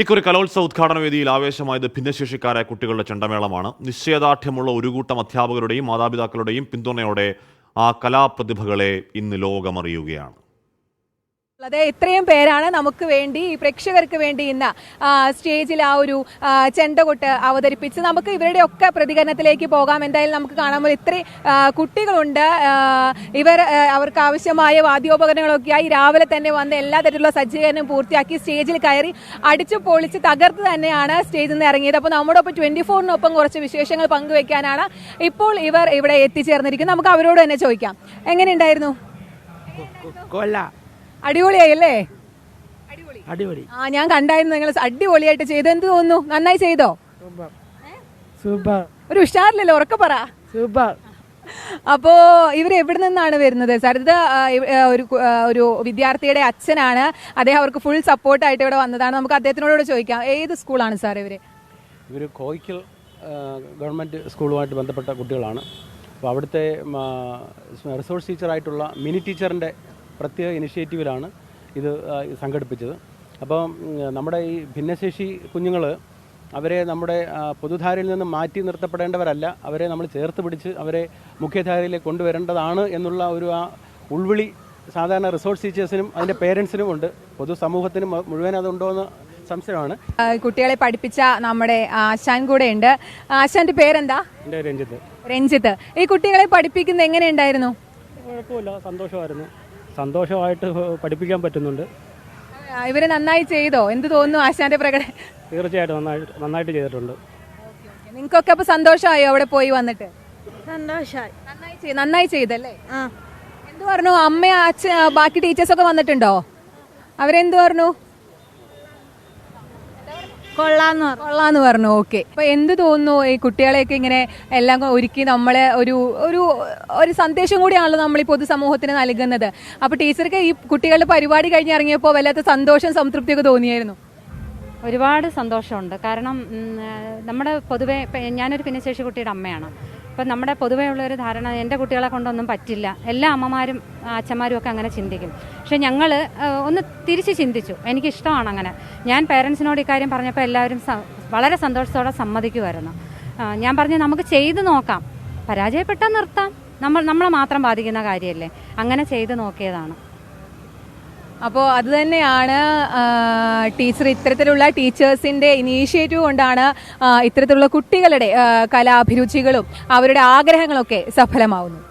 ഇക്കുറി കലോത്സവ ഉദ്ഘാടന വേദിയിൽ ആവേശമായത് ഭിന്നശേഷിക്കാരായ കുട്ടികളുടെ ചണ്ടമേളമാണ്. നിശ്ചയദാർഢ്യമുള്ള ഒരു കൂട്ടം അധ്യാപകരുടെയും മാതാപിതാക്കളുടെയും പിന്തുണയോടെ ആ കലാപ്രതിഭകളെ ഇന്ന് ലോകമറിയുകയാണ്. അതെ ഇത്രയും പേരാണ് നമുക്ക് വേണ്ടി പ്രേക്ഷകർക്ക് വേണ്ടി ഇന്ന് സ്റ്റേജിൽ ആ ഒരു ചെണ്ടകൊട്ട് അവതരിപ്പിച്ച് നമുക്ക് ഇവരുടെ ഒക്കെ പ്രതികരണത്തിലേക്ക് പോകാം. എന്തായാലും നമുക്ക് കാണാൻ ഇത്രയും ആ, കുട്ടികളുണ്ട്. ഇവർ അവർക്ക് ആവശ്യമായ വാദ്യോപകരണങ്ങളൊക്കെയായി രാവിലെ തന്നെ വന്ന് എല്ലാ തരത്തിലുള്ള സജ്ജീകരണം പൂർത്തിയാക്കി സ്റ്റേജിൽ കയറി അടിച്ചു പൊളിച്ച് തകർത്ത് തന്നെയാണ് സ്റ്റേജിൽ നിന്ന് ഇറങ്ങിയത്. അപ്പോൾ നമ്മുടെ ഒപ്പം ട്വന്റി ഫോറിനൊപ്പം കുറച്ച് വിശേഷങ്ങൾ പങ്കുവെക്കാനാണ് ഇപ്പോൾ ഇവർ ഇവിടെ എത്തിച്ചേർന്നിരിക്കുന്നത്. നമുക്ക് അവരോട് തന്നെ ചോദിക്കാം. എങ്ങനെയുണ്ടായിരുന്നു? അടിപൊളിയായി അല്ലേ അടിപൊളി. ആ ഞാൻ കണ്ടായിരുന്നു നിങ്ങൾ അടിപൊളിയായിട്ട് ചെയ്തു എന്ത് തോന്നുന്നു? നന്നായി ചെയ്തോ? സൂപ്പർ. സൂപ്പർ. ഒരു ഉഷാറില്ലല്ലോ ഉറക്കെ പറ. സൂപ്പർ. അപ്പോ ഇവർ എവിടെ നിന്നാണ് വരുന്നത്? സരിത ഒരു ഒരു വിദ്യാർത്ഥിയുടെ അച്ഛനാണ്. അദ്ദേഹം അവർക്ക് ഫുൾ സപ്പോർട്ടായിട്ട് ഇവിടെ വന്നതാണ്. നമുക്ക് അദ്ദേഹത്തിനോട് ചോദിക്കാം. ഏത് സ്കൂളാണ് സാർ ഇവർ? ഇവർ കോയിക്കൽ ഗവൺമെന്റ് ഗവൺമെന്റ് സ്കൂളുമായിട്ട് ബന്ധപ്പെട്ട കുട്ടികളാണ്. അപ്പോൾ അവിടുത്തെ റിസോഴ്സ് ടീച്ചറായിട്ടുള്ള മിനി ടീച്ചറിന്റെ പ്രത്യേക ഇനിഷ്യേറ്റീവിലാണ് ഇത് സംഘടിപ്പിച്ചത്. അപ്പോൾ നമ്മുടെ ഈ ഭിന്നശേഷി കുഞ്ഞുങ്ങൾ അവരെ നമ്മുടെ പൊതുധാരയിൽ നിന്ന് മാറ്റി നിർത്തപ്പെടേണ്ടവരല്ല. അവരെ നമ്മൾ ചേർത്ത് പിടിച്ച് അവരെ മുഖ്യധാരയിലേക്ക് കൊണ്ടുവരേണ്ടതാണ് എന്നുള്ള ഒരു ആ ഉൾവിളി സാധാരണ റിസോർട്ട് ടീച്ചേഴ്സിനും അതിന്റെ പേരൻസിനും ഉണ്ട്. പൊതുസമൂഹത്തിനും മുഴുവൻ അതുണ്ടോ എന്ന് സംശയമാണ് കുട്ടികളെ പഠിപ്പിച്ച നമ്മുടെ ആശാൻ കൂടെ ഉണ്ട് ആശാന്റെ പേരെന്താ? രഞ്ജിത്ത്. രഞ്ജിത്ത്. ഈ കുട്ടികളെ പഠിപ്പിക്കുന്നത് എങ്ങനെയുണ്ടായിരുന്നു കുഴപ്പമില്ല. സന്തോഷമായിരുന്നു. സന്തോഷമായിട്ട് പഠിപ്പിക്കാൻ പറ്റുന്നുണ്ട്. ഇവരെ നന്നായി ചെയ്തോ? എന്ത് തോന്നുന്നു ആശാന്റെ പ്രകടനം? തീർച്ചയായിട്ടും നന്നായിട്ട് നന്നായിട്ട് ചെയ്തിട്ടുണ്ട്. നിങ്ങൾക്കൊക്കെ അപ്പൊ സന്തോഷമായോ അവിടെ പോയി വന്നിട്ട്? സന്തോഷായി. നന്നായി ചെയ്- നന്നായി ചെയ്തല്ലേ? എന്തു എന്ത് പറഞ്ഞു? അമ്മ അച്ഛൻ ആ, ബാക്കി ടീച്ചേഴ്സ് ഒക്കെ വന്നിട്ടുണ്ടോ? അവരെന്ത് പറഞ്ഞു? കൊള്ളാന്ന് പറഞ്ഞു. കൊള്ളാന്ന് പറഞ്ഞു ഓക്കെ അപ്പൊ എന്ത് തോന്നുന്നു ഈ കുട്ടികളെയൊക്കെ ഇങ്ങനെ എല്ലാം ഒരുക്കി നമ്മളെ ഒരു ഒരു ഒരു സന്ദേശം കൂടിയാണല്ലോ നമ്മൾ ഈ പൊതുസമൂഹത്തിന് നൽകുന്നത്. അപ്പൊ ടീച്ചർക്ക് ഈ കുട്ടികളുടെ പരിപാടി കഴിഞ്ഞ് ഇറങ്ങിയപ്പോൾ വല്ലാത്ത സന്തോഷം സംതൃപ്തിയൊക്കെ തോന്നിയായിരുന്നു? ഒരുപാട് സന്തോഷമുണ്ട്. കാരണം നമ്മുടെ പൊതുവെ ഞാനൊരു ഭിന്നശേഷി കുട്ടിയുടെ അമ്മയാണ്. അപ്പം നമ്മുടെ പൊതുവേ ഉള്ളൊരു ധാരണ എന്റെ കുട്ടികളെ കൊണ്ടൊന്നും പറ്റില്ല. എല്ലാ അമ്മമാരും അച്ഛന്മാരും ഒക്കെ അങ്ങനെ ചിന്തിക്കും. പക്ഷെ ഞങ്ങൾ ഒന്ന് തിരിച്ച് ചിന്തിച്ചു. എനിക്കിഷ്ടമാണ് അങ്ങനെ. ഞാൻ പേരൻസിനോട് ഇക്കാര്യം പറഞ്ഞപ്പോൾ എല്ലാവരും വളരെ സന്തോഷത്തോടെ സമ്മതിക്കുമായിരുന്നു ഞാൻ പറഞ്ഞു നമുക്ക് ചെയ്തു നോക്കാം. പരാജയപ്പെട്ടാൽ നിർത്താം. നമ്മൾ നമ്മളെ മാത്രം ബാധിക്കുന്ന കാര്യമല്ലേ അങ്ങനെ ചെയ്ത് നോക്കിയതാണ്. അപ്പോൾ അത് തന്നെയാണ് ടീച്ചർ ഇത്തരത്തിലുള്ള ടീച്ചേഴ്സിന്റെ ഇനീഷ്യേറ്റീവ് കൊണ്ടാണ് ഇത്തരത്തിലുള്ള കുട്ടികളുടെ കലാഭിരുചികളും അവരുടെ ആഗ്രഹങ്ങളൊക്കെ സഫലമാവുന്നത്.